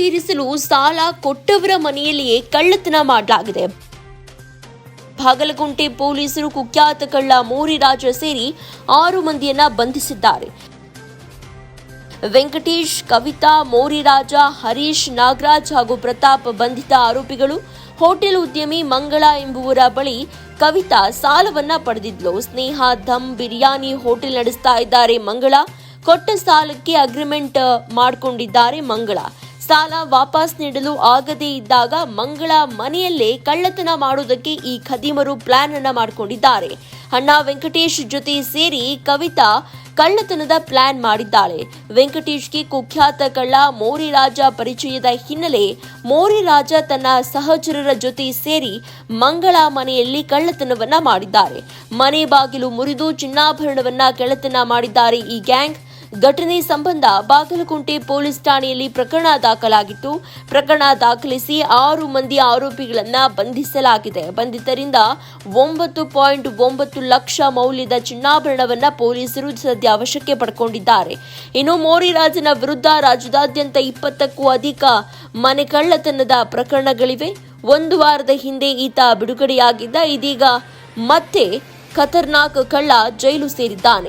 ತೀರಿಸಲು ಸಾಲ ಕೊಟ್ಟವರ ಮನೆಯಲ್ಲಿಯೇ ಕಳ್ಳತನ ಮಾಡಲಾಗಿದೆ. ಬಾಗಲಗುಂಟೆ ಪೊಲೀಸರು ಕುಖ್ಯಾತ ಕಳ್ಳ ಮೋರಿರಾಜ ಸೇರಿ ಆರು ಮಂದಿಯನ್ನ ಬಂಧಿಸಿದ್ದಾರೆ. ವೆಂಕಟೇಶ್, ಕವಿತಾ ಮೋರಿರಾಜ ಹರೀಶ್, ನಾಗರಾಜ್ ಹಾಗೂ ಪ್ರತಾಪ್ ಬಂಧಿತ ಆರೋಪಿಗಳು ಹೋಟೆಲ್ ಉದ್ಯಮಿ ಮಂಗಳ ಎಂಬುವರ ಬಳಿ ಕವಿತಾ ಸಾಲವನ್ನ ಪಡೆದಿದ್ಲು. ಸ್ನೇಹ ಧಮ್ ಬಿರಿಯಾನಿ ಹೋಟೆಲ್ ನಡೆಸ್ತಾ ಇದ್ದಾರೆ ಮಂಗಳ. ಕೊಟ್ಟ ಸಾಲಕ್ಕೆ ಅಗ್ರಿಮೆಂಟ್ ಮಾಡಿಕೊಂಡಿದ್ದಾರೆ ಮಂಗಳ. ಸಾಲ ವಾಪಸ್ ನೀಡಲು ಆಗದೇ ಇದ್ದಾಗ ಮಂಗಳ ಮನೆಯಲ್ಲೇ ಕಳ್ಳತನ ಮಾಡುವುದಕ್ಕೆ ಈ ಖದೀಮರು ಪ್ಲಾನ್ ಅನ್ನ ಮಾಡಿಕೊಂಡಿದ್ದಾರೆ. ಅಣ್ಣ ವೆಂಕಟೇಶ್ ಜೊತೆ ಸೇರಿ ಕವಿತಾ ಕಳ್ಳತನದ ಪ್ಲಾನ್ ಮಾಡಿದ್ದಾಳೆ. ವೆಂಕಟೇಶ್ಗೆ ಕುಖ್ಯಾತ ಕಳ್ಳ ಮೋರಿರಾಜ ಪರಿಚಯದ ಹಿನ್ನೆಲೆ ಮೋರಿರಾಜ ತನ್ನ ಸಹಚರರ ಜೊತೆ ಸೇರಿ ಮಂಗಳ ಮನೆಯಲ್ಲಿ ಕಳ್ಳತನವನ್ನ ಮಾಡಿದ್ದಾರೆ. ಮನೆ ಬಾಗಿಲು ಮುರಿದು ಚಿನ್ನಾಭರಣವನ್ನ ಕಳ್ಳತನ ಮಾಡಿದ್ದಾರೆ ಈ ಗ್ಯಾಂಗ್. ಘಟನೆ ಸಂಬಂಧ ಬಾಗಲಕುಂಟೆ ಪೊಲೀಸ್ ಠಾಣೆಯಲ್ಲಿ ಪ್ರಕರಣ ದಾಖಲಾಗಿತ್ತು. ಪ್ರಕರಣ ದಾಖಲಿಸಿ ಆರು ಮಂದಿ ಆರೋಪಿಗಳನ್ನ ಬಂಧಿಸಲಾಗಿದೆ. ಬಂಧಿತರಿಂದ ಒಂಬತ್ತು ಪಾಯಿಂಟ್ ಒಂಬತ್ತು ಲಕ್ಷ ಮೌಲ್ಯದ ಚಿನ್ನಾಭರಣವನ್ನ ಪೊಲೀಸರು ಸದ್ಯ ವಶಕ್ಕೆ ಪಡ್ಕೊಂಡಿದ್ದಾರೆ. ಇನ್ನು ಮೋರಿರಾಜನ ವಿರುದ್ಧ ರಾಜ್ಯದಾದ್ಯಂತ ಇಪ್ಪತ್ತಕ್ಕೂ ಅಧಿಕ ಮನೆ ಕಳ್ಳತನದ ಪ್ರಕರಣಗಳಿವೆ. ಒಂದು ವಾರದ ಹಿಂದೆ ಈತ ಬಿಡುಗಡೆಯಾಗಿದ್ದ, ಇದೀಗ ಮತ್ತೆ ಖತರ್ನಾಕ್ ಕಳ್ಳ ಜೈಲು ಸೇರಿದ್ದಾನೆ.